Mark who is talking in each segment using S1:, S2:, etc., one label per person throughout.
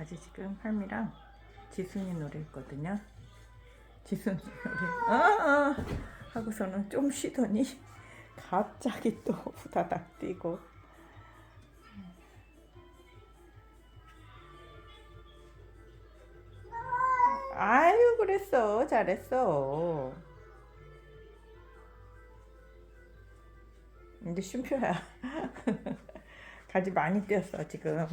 S1: 가지 지금 할미랑 지순이 노래 했거든요. 지순이 노래. 아, 아 하고서는 좀 쉬더니 갑자기 또 후다닥 뛰고. 아유 그랬어. 잘했어. 이제 쉼표야. 가지 많이 뛰었어 지금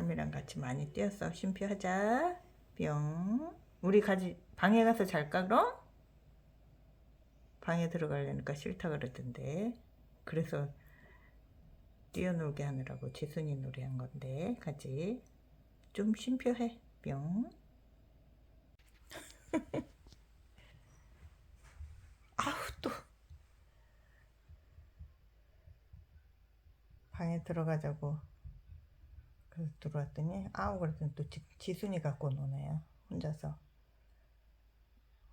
S1: 할미랑 같이 많이 뛰었어 쉼표 하자. 뿅. 우리 가지 방에 가서 잘까 그럼? 방에 들어가려니까 싫다 그러던데. 그래서 뛰어놀게 하느라고 지순이 노래한 건데 가지. 좀 쉼표해. 뿅. 아우 또. 방에 들어가자고 그래서 들어왔더니 아우 그랬더니 또 지, 지순이 갖고 노네요. 혼자서.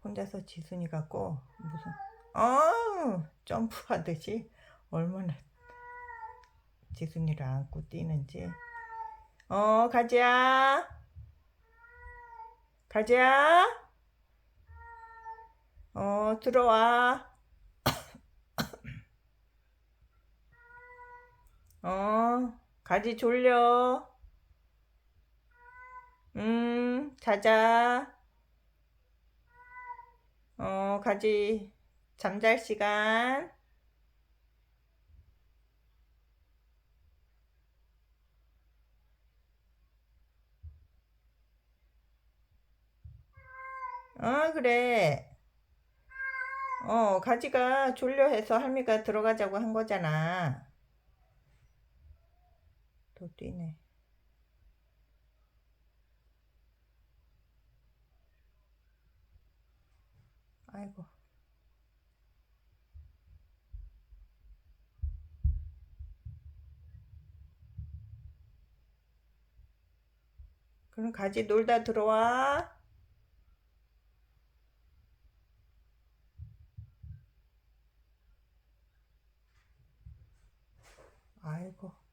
S1: 혼자서 지순이 갖고 무슨 어 점프하듯이 얼마나 지순이를 안고 뛰는지. 어 가지야. 가지야. 어 들어와. 어 가지 졸려. 음 자자. 어 가지 잠잘 시간. 어 그래. 어 가지가 졸려해서 할미가 들어가자고 한 거잖아 또 뛰네. 아이고. 그럼 가지 놀다 들어와. 아이고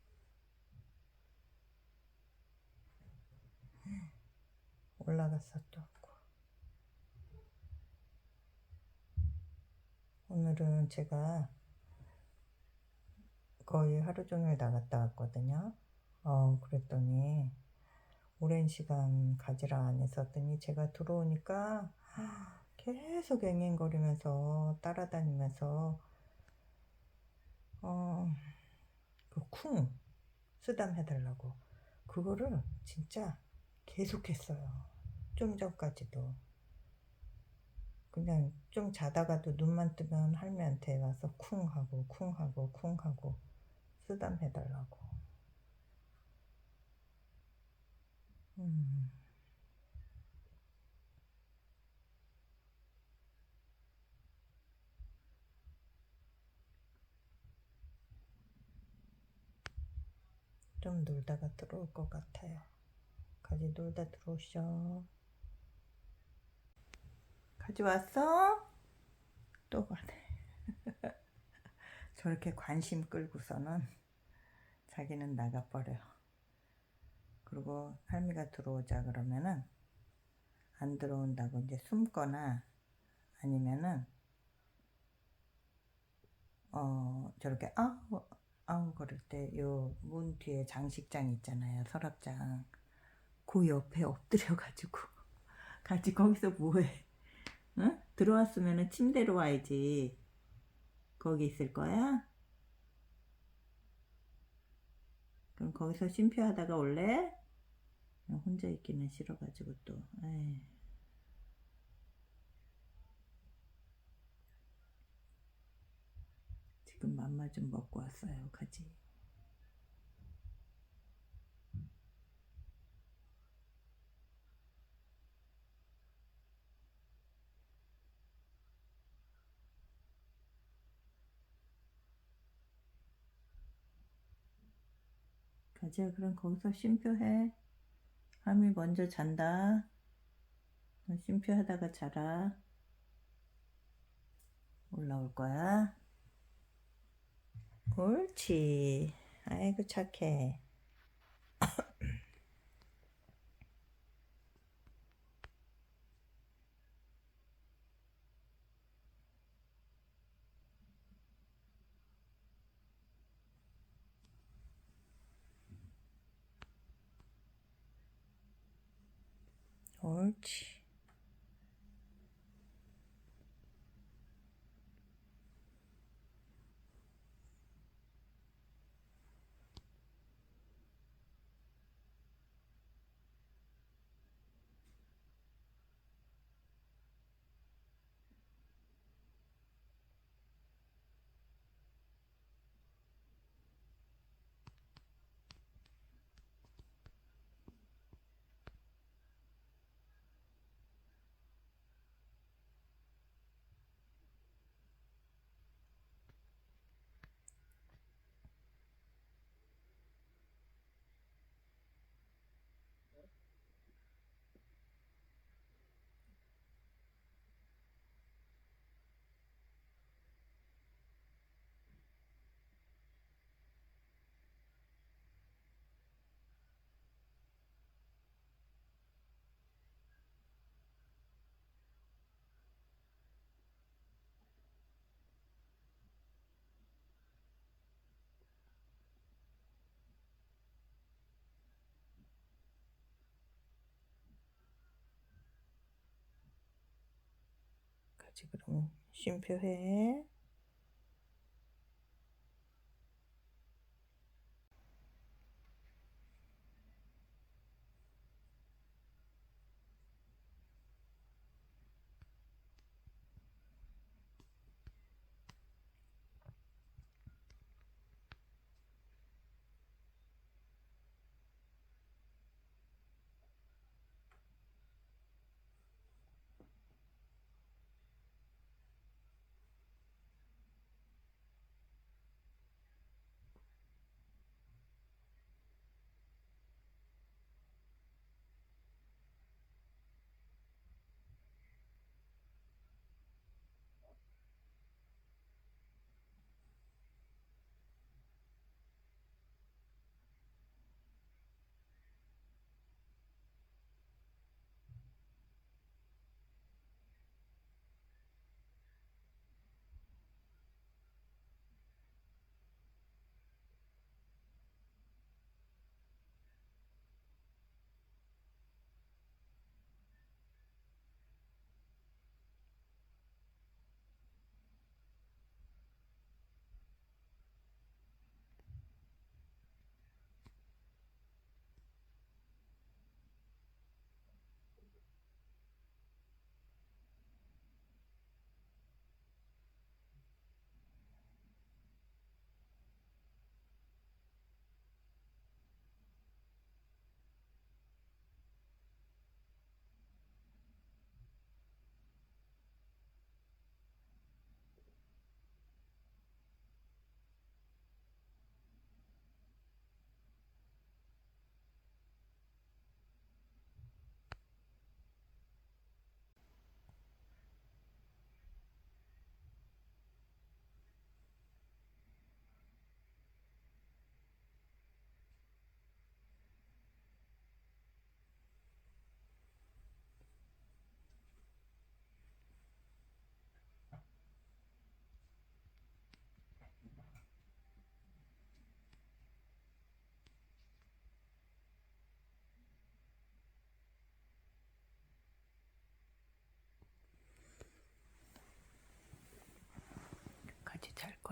S1: 올라갔어 또 오늘은 제가 거의 하루 종일 나갔다 왔거든요. 어, 그랬더니 오랜 시간 가지를 안 했었더니 제가 들어오니까 계속 앵앵거리면서 따라다니면서 어, 그쿵 쓰담 해달라고 그거를 진짜 계속했어요. 좀 전까지도. 그냥 좀 자다가도 눈만 뜨면 할미한테 와서 쿵 하고 쿵 하고 쿵 하고 쓰담 해달라고. 음. 좀 놀다가 들어올 것 같아요. 가지 놀다 들어오셔. 가져왔어? 또 가네. 저렇게 관심 끌고서는 자기는 나가버려. 그리고 할미가 들어오자 그러면은 안 들어온다고 이제 숨거나 아니면은 어 저렇게 아우 아우 그럴 때 요 문 뒤에 장식장 있잖아요 서랍장 그 옆에 엎드려 가지고 같이 거기서 뭐해 응? 들어왔으면 침대로 와야지. 거기 있을 거야? 그럼 거기서 쉼표하다가 올래? 혼자 있기는 싫어가지고 또. 에이. 지금 맘마 좀 먹고 왔어요. 가지. 가지야 그럼 거기서 쉼표해. 함이 먼저 잔다. 너 쉼표하다가 자라. 올라올 거야. 옳지. 아이고 착해 옳 지. 같이 그럼 쉼표해.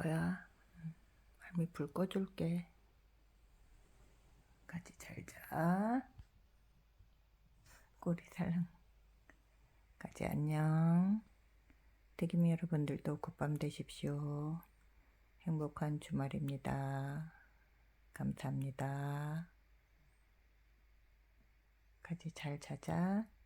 S1: 거야. 응. 할미 불 꺼줄게. 같이 잘 자. 꼬리 살랑. 같이 안녕. 대기미 여러분들도 굿밤 되십시오. 행복한 주말입니다. 감사합니다. 같이 잘 자자. 뿅.